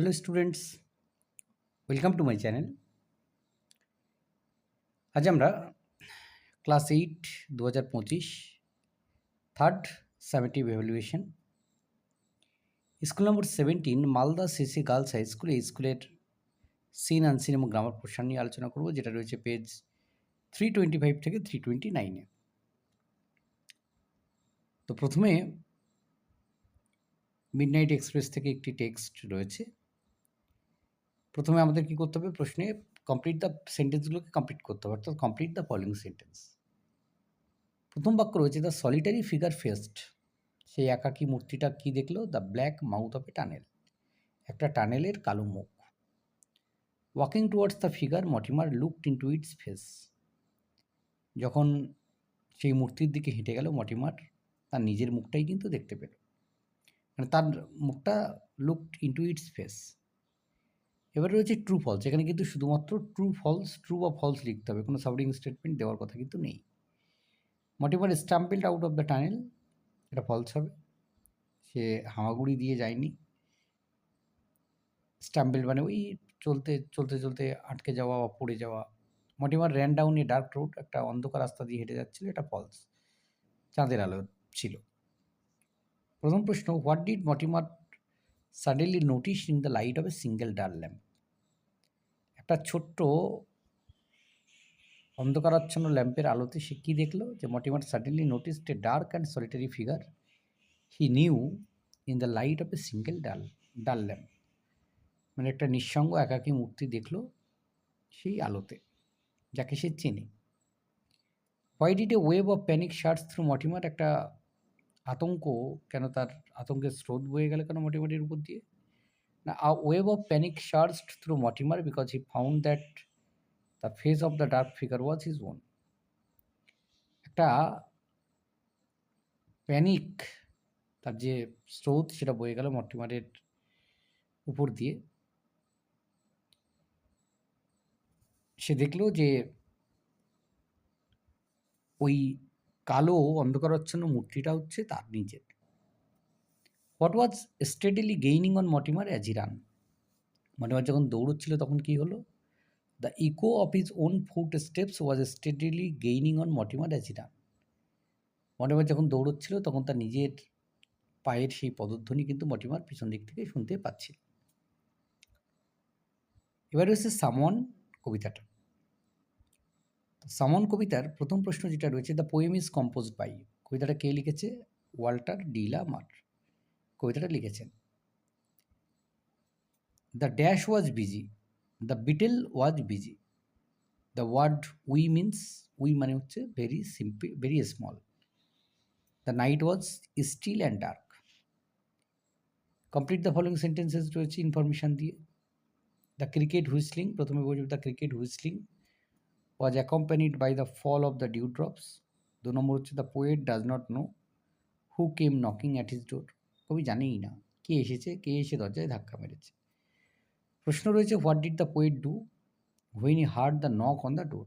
Hello students welcome to my channel আজ আমরা class eight দু হাজার পঁচিশ third summative evaluation school number seventeen Malda CC girls high school স্কুলের seen unseen এবং গ্রামার পোর্শন নিয়ে আলোচনা করব, যেটা রয়েছে পেজ থ্রি টোয়েন্টি ফাইভ থেকে থ্রি টোয়েন্টি নাইনে তো প্রথমে মিডনাইট এক্সপ্রেস থেকে একটি টেক্সট রয়েছে। প্রথমে আমাদের কি করতে হবে? প্রশ্নে কমপ্লিট দ্য সেন্টেন্সগুলোকে কমপ্লিট করতে হবে, অর্থাৎ কমপ্লিট দ্য ফলোইং সেন্টেন্স প্রথম বাক্য রয়েছে দ্য সলিটারি ফিগার ফেস্ট সেই একাকী মূর্তিটা কি দেখল? The black mouth of a tunnel একটা টানেলের কালো মুখ। Walking towards the figure Mortimer looked into its face যখন সেই মূর্তির দিকে হেঁটে গেল মটিমার তার নিজের মুখটাই কিন্তু দেখতে পেল। মানে তার মুখটা লুকড টু ইটস ফেস এবার রয়েছে ট্রু ফলস এখানে কিন্তু শুধুমাত্র ট্রু ফলস ট্রু বা ফলস লিখতে হবে, কোনো সাবডিং স্টেটমেন্ট দেওয়ার কথা কিন্তু নেই। Mortimer stumbled out of the tunnel এটা ফলস হবে। সে হামাগুড়ি দিয়ে যায়নি। স্টাম্পেল মানে ওই চলতে চলতে চলতে আটকে যাওয়া বা পড়ে যাওয়া। Mortimer ran down a dark road একটা অন্ধকার রাস্তা দিয়ে হেঁটে যাচ্ছিল, এটা ফলস চাঁদের আলো ছিল। প্রথম প্রশ্ন what did Mortimer suddenly notice in the light of a single dull lamp একটা ছোট্ট অন্ধকারাচ্ছন্ন ল্যাম্পের আলোতে সে কী দেখল? যে Mortimer suddenly noticed a dark and solitary figure he knew in the light of a single dull dull lamp মানে একটা নিঃসঙ্গ একাকী মূর্তি দেখল সেই আলোতে, যাকে সে চেনে। Why did a wave of panic shoots through Mortimer একটা আতঙ্ক, কেন তার আতঙ্কের স্রোত বয়ে গেল কেন মটিমারের উপর দিয়ে? না a wave of panic surged through Mortimer because he found that the face of the dark figure was his own একটা প্যানিক তার যে স্রোত সেটা বয়ে গেল মটিমারের উপর দিয়ে। সে দেখল যে ওই কালো অন্ধকারাচ্ছন্ন মূর্তিটা হচ্ছে তার নিজের। What was steadily gaining on Mortimer as he ran Mortimer যখন দৌড়চ্ছিল তখন কি হলো? The echo of his own footsteps was steadily gaining on Mortimer as he ran Mortimer যখন দৌড়চ্ছিল তখন তার নিজের পায়ের সেই পদধ্বনি কিন্তু মটিমার পিছন দিক থেকে শুনতে পাচ্ছিল। এবারে হচ্ছে সামন কবিতাটা। সামন কবিতার প্রথম প্রশ্ন যেটা রয়েছে the poem is compose by কবিতাটা কে লিখেছে? Walter de la Mare. কবিতাটা লিখেছেন। The dash was busy the beetle was busy the word wee means wee মানে হচ্ছে very simple very small the night was still and dark complete the following sentences রয়েছে information দিয়ে। The cricket whistling প্রথমে বলছি the cricket whistling was accompanied by the fall of the dew drops দু নম্বর হচ্ছে the poet does not know who came knocking at his door কবি জানেই না, কে এসেছে, কে এসে দরজায় ধাক্কা মেরেছে। প্রশ্ন রয়েছে what did the poet do when he heard the knock on the door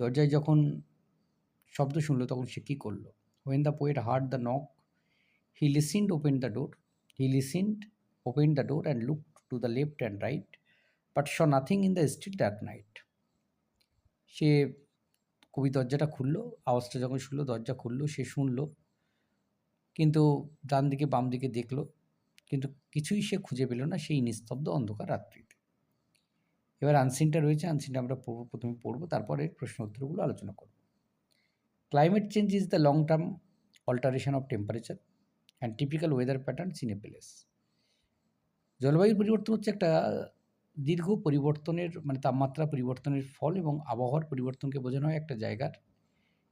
দরজায় যখন শব্দ শুনলো, তখন সে কী করল? When the poet heard the knock he listened open the door he listened open the door and look to the left and right but saw nothing in the street that night সে কবি দরজাটা খুললো, আওয়াজটা যখন শুনলো, দরজা খুললো, সে শুনলো। কিন্তু ডান দিকে বাম দিকে দেখল। কিন্তু কিছুই সে খুঁজে পেল না, সেই নিস্তব্ধ অন্ধকার রাত্রিতে। এবার আনসিনটা রয়েছে আনসিনটা আমরা পড়ব, প্রথমে পড়ব, তারপরে প্রশ্ন উত্তরগুলো আলোচনা করব। Climate change is the long term alteration of temperature and typical weather pattern in a place পরিবর্তন হচ্ছে একটা দীর্ঘ পরিবর্তনের মানে তাপমাত্রা পরিবর্তনের ফল এবং আবহাওয়ার পরিবর্তনকে বোঝানো হয় একটা জায়গার।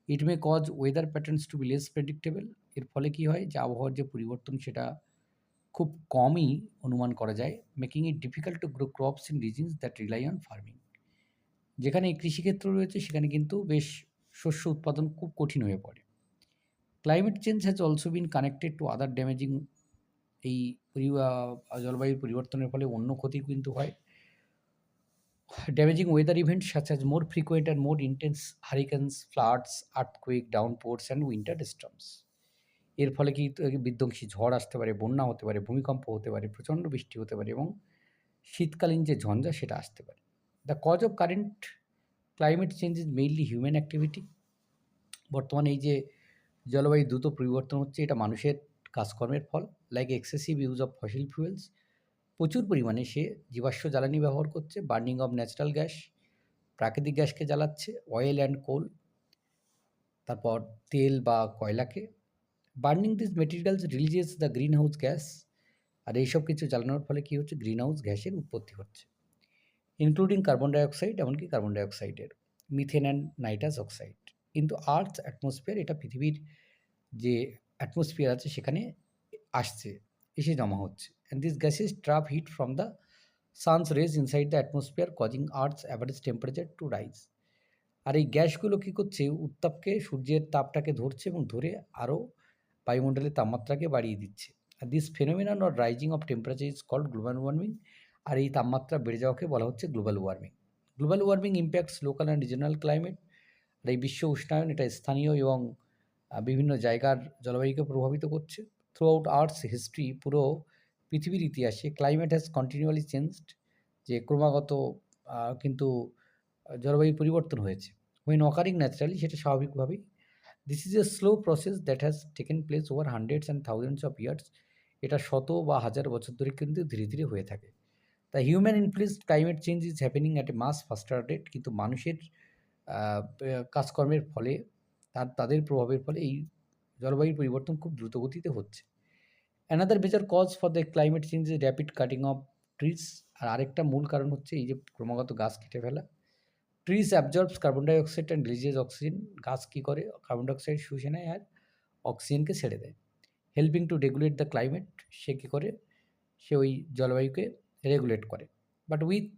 It may cause weather patterns to be less predictable এর ফলে কী হয়? যে আবহাওয়ার যে পরিবর্তন, সেটা খুব কমই অনুমান করা যায় making it difficult to grow crops in regions that rely on farming যেখানে কৃষিক্ষেত্র রয়েছে, সেখানে কিন্তু বেশ শস্য উৎপাদন খুব কঠিন হয়ে পড়ে। Climate change has also been connected to other damaging এই জলবায়ুর পরিবর্তনের ফলে অন্য ক্ষতি কিন্তু হয়। Damaging weather events such as more frequent and more intense hurricanes, floods, earthquake, downpours and winter storms এর ফলে কি বিধ্বংসী ঝড় আসতে পারে বন্যা হতে পারে ভূমিকম্প হতে পারে প্রচণ্ড বৃষ্টি হতে পারে এবং শীতকালীন যে ঝঞ্ঝা সেটা আসতে পারে। The cause of current climate change is mainly human activity বর্তমানে এই যে জলবায়ু দ্রুত পরিবর্তন হচ্ছে এটা মানুষের কাজকর্মের ফল। Like excessive use of fossil fuels প্রচুর পরিমাণে সে জীবাশ্ম জ্বালানি ব্যবহার করছে বার্নিং অফ ন্যাচারাল গ্যাস প্রাকৃতিক গ্যাসকে জ্বালাচ্ছে অয়েল অ্যান্ড কোল তারপর তেল বা কয়লাকে। Burning this materials releases the greenhouse gas আর এইসব কিছু জ্বালানোর ফলে কী হচ্ছে? গ্রিন হাউস গ্যাসের উৎপত্তি হচ্ছে ইনক্লুডিং কার্বন ডাইঅক্সাইড এমনকি কার্বন ডাইঅক্সাইডের মিথেন অ্যান্ড নাইট্রাস অক্সাইড কিন্তু আর্থ অ্যাটমসফিয়ার এটা পৃথিবীর যে অ্যাটমসফিয়ার আছে, সেখানে আসছে, এসে জমা হচ্ছে। And this gases trap heat from the sun's rays inside the atmosphere causing earth's average temperature to rise আর এই গ্যাসগুলো কী করছে? উত্তাপকে, সূর্যের তাপটাকে ধরছে এবং ধরে আরও বায়ুমণ্ডলের তাপমাত্রাকে বাড়িয়ে দিচ্ছে। আর this phenomenon or rising of temperature is called global warming আর এই তাপমাত্রা বেড়ে যাওয়াকে বলা হচ্ছে global warming global warming impacts local and regional climate আর এই বিশ্ব উষ্ণায়ন এটা স্থানীয় এবং বিভিন্ন জায়গার জলবায়ুকে প্রভাবিত করছে। থ্রু আউট আর্টস হিস্ট্রি পুরো পৃথিবীর ইতিহাসে ক্লাইমেট হ্যাজ কন্টিনিউয়ালি চেঞ্জড যে ক্রমাগত কিন্তু জলবায়ু পরিবর্তন হয়েছে। হুইন অকারিং ন্যাচারালি সেটা স্বাভাবিকভাবেই। This is a slow process that has taken place over hundreds and thousands of years এটা শত বা হাজার বছর ধরে কিন্তু ধীরে ধীরে হয়ে থাকে। The human influence climate change is happening at a much faster rate কিন্তু মানুষের কাজকর্মের ফলে, তার, তাদের প্রভাবের ফলে এই জলবায়ুর পরিবর্তন খুব দ্রুত গতিতে হচ্ছে। Another major cause for the climate change is rapid cutting of trees আর আরেকটা মূল কারণ হচ্ছে এই যে ক্রমাগত গাছ কেটে ফেলা। Trees absorbs carbon dioxide and releases oxygen গাছ কী করে? কার্বন ডাইঅক্সাইড শুষে নেয় আর অক্সিজেনকে ছেড়ে দেয়। Helping to regulate the climate সে কী করে? সে ওই জলবায়ুকে রেগুলেট করে। But with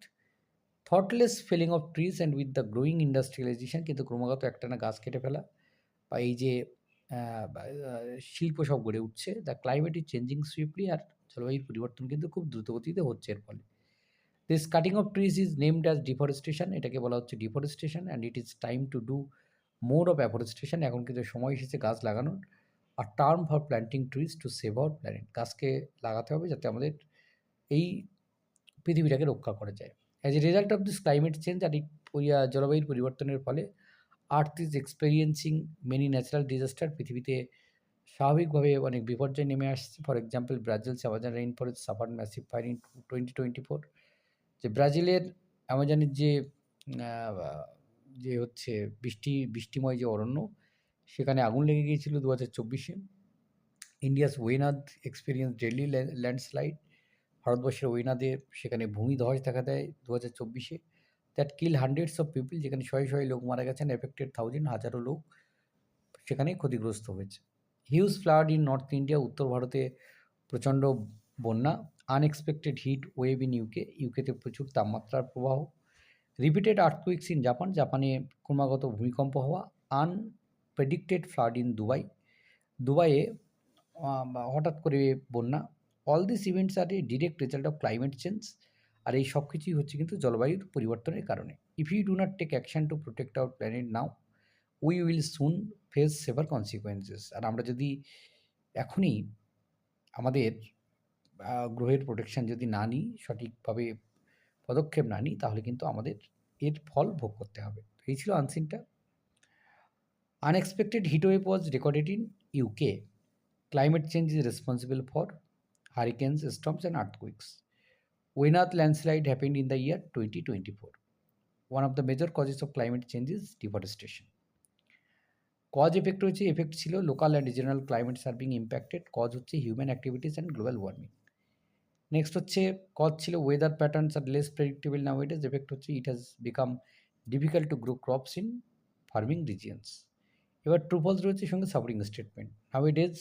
thoughtless felling of trees and with the growing industrialization কিন্তু ক্রমাগত একটা না গাছ কেটে ফেলা। বা এই যে শিল্প সব গড়ে উঠছে। The climate is changing swiftly আর জলবায়ুর পরিবর্তন কিন্তু খুব দ্রুতগতিতে হচ্ছে এর ফলে। This cutting of trees is named as deforestation এটাকে বলা হচ্ছে deforestation and it is time to do more of afforestation এখন কিন্তু সময় এসেছে গাছ লাগানোর। আর term for planting trees to save our planet গাছকে লাগাতে হবে যাতে আমাদের এই পৃথিবীটাকে রক্ষা করা যায়। As a result of this climate change আর জলবায়ুর পরিবর্তনের ফলে earth is experiencing many natural disaster পৃথিবীতে স্বাভাবিকভাবে অনেক বিপর্যয় নেমে আসছে। For example Brazil Amazon rain forest suffer massive fire in twenty twenty four যে ব্রাজিলের অ্যামাজনের যে যে হচ্ছে বৃষ্টি, বৃষ্টিময় যে অরণ্য, সেখানে আগুন লেগে গিয়েছিল দু হাজার চব্বিশে India's Wayanad experience deadly landslide. ভারতবর্ষের ওয়েনাদে সেখানে ভূমিধস দেখা দেয় দু হাজার চব্বিশে। That kill hundreds of people যেখানে শয়ে শয়ে লোক মারা গেছেন এফেক্টেড থাউজেন্ড হাজারো লোক সেখানে ক্ষতিগ্রস্ত হয়েছে। Huge flood in north India উত্তর ভারতে প্রচণ্ড বন্যা unexpected heat wave in UK ইউকেতে প্রচুর তাপমাত্রার প্রবাহ রিপিটেড আর্থকুইক্স ইন জাপান জাপানে ক্রমাগত ভূমিকম্প হওয়া আনপ্রেডিক্টেড ফ্লাড ইন দুবাই দুবাইয়ে হঠাৎ করে বন্যা। All this events are a direct result of climate change আর এই সব কিছুই হচ্ছে কিন্তু জলবায়ুর পরিবর্তনের কারণে। If you do not take action to protect our planet now we will soon face severe consequences আর আমরা যদি এখনই আমাদের গ্রহের প্রোটেকশান যদি না নিই, সঠিকভাবে পদক্ষেপ না নিই, তাহলে কিন্তু আমাদের এর ফল ভোগ করতে হবে। এই ছিল আনসিনটা unexpected heatwave was recorded in UK climate change is responsible for hurricanes storms and earthquakes happened in the year twenty twenty four one of the major causes of climate change is deforestation cause effect হচ্ছে effect ছিল local and regional climate serving impacted cause হচ্ছে human activities and global warming next হচ্ছে cause ছিল weather patterns are less predictable now it effect হচ্ছে it has become difficult to grow crops in farming regions এবার true false রয়েছে সঙ্গে supporting statement now it is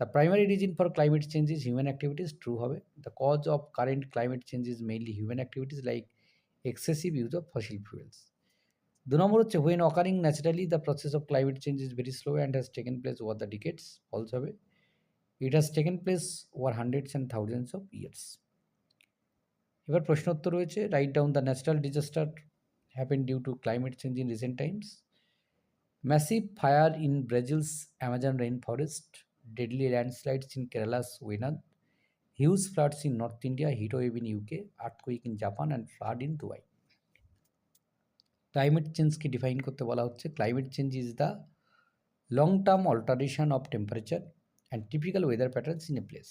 the primary reason for climate change is human activities true হবে। The cause of current climate change is mainly human activities like excessive use of fossil fuels দু নম্বর হচ্ছে when occurring naturally the process of climate change is very slow and has taken place over the decades false হবে। It has taken place over hundreds and thousands of years এবার প্রশ্নোত্তর রয়েছে right down the natural disaster happen due to climate change in recent times massive fire in Brazil's Amazon rain forest deadly landslides in Kerala's Wayanad, floods in north India heat wave in UK earthquake in Japan and flood in Dubai climate চেঞ্জকে define করতে বলা হচ্ছে। Climate change is the long term alteration of temperature and typical weather patterns in a place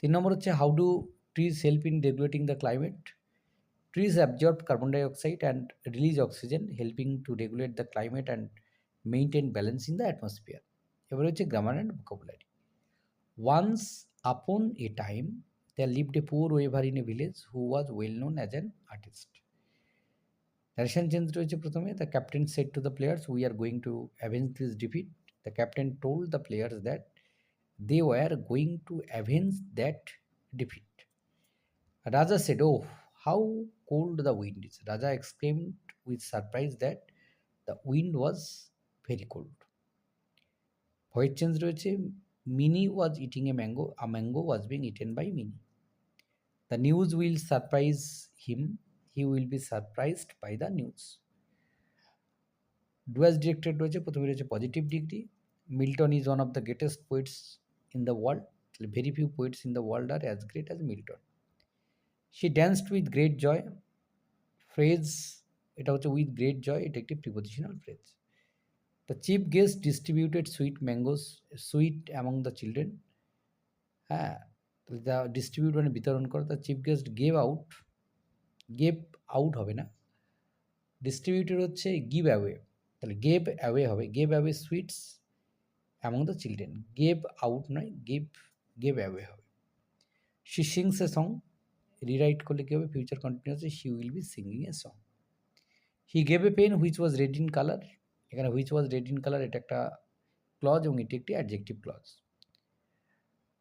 তিন number হচ্ছে how do trees help in regulating the climate trees absorb carbon dioxide and release oxygen helping to regulate the climate and maintain balance in the atmosphere এবার হচ্ছে grammar and vocabulary once upon a time there lived a poor weaver in a village who was well known as an artist narration change রয়েছে প্রথমে the captain said to the players we are going to avenge this defeat the captain told the players that they were going to avenge that defeat Raja said oh how cold the wind is Raja exclaimed with surprise that the wind was very cold voice change রয়েছে Mini was eating a mango a mango was being eaten by Mini the news will surprise him he will be surprised by the news Dooars directed রয়েছে, প্রথমে রয়েছে positive degree Milton is one of the greatest poets in the world very few poets in the world are as great as Milton she danced with great joy phrase এটা হচ্ছে with great joy এটা একটি prepositional phrase the chief guest distributed sweet mangoes sweet among the children হ্যাঁ তাহলে the distribute মানে বিতরণ করে। The chief guest gave out gave out হবে না। ডিস্ট্রিবিউটেড হচ্ছে গিভ অ্যাওয়ে তাহলে গেভ অ্যাওয়ে হবে। Gave away sweets among the children gave out নয় গেভ গেভ অ্যাওয়ে হবে। She sings a song rewrite করলে কী হবে? Future continuous she will be singing a song he gave a pen which was red in colour এখানে which was red in colour এটা একটা clause এবং এটি একটি adjective clause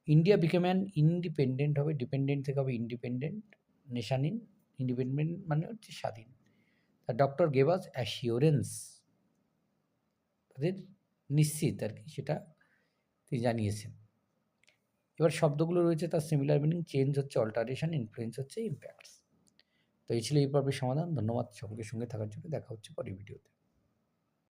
India became an independent হবে ডিপেন্ডেন্ট থেকে হবে ইন্ডিপেন্ডেন্ট নেশান ইন ইন্ডিপেন্ডেন্ট মানে হচ্ছে স্বাধীন। তা ডক্টর গেভাস অ্যাসিওরেন্স তাদের নিশ্চিত আর কি, সেটা তিনি জানিয়েছেন। এবার শব্দগুলো রয়েছে, তার সিমিলার মিনিং চেঞ্জ হচ্ছে অল্টারেশন ইনফ্লুয়েন্স হচ্ছে ইম্প্যাক্টস তো এই ছিল এই পর্বের সমাধান। ধন্যবাদ সকলের সঙ্গে থাকার জন্য। দেখা হচ্ছে পরের ভিডিওতে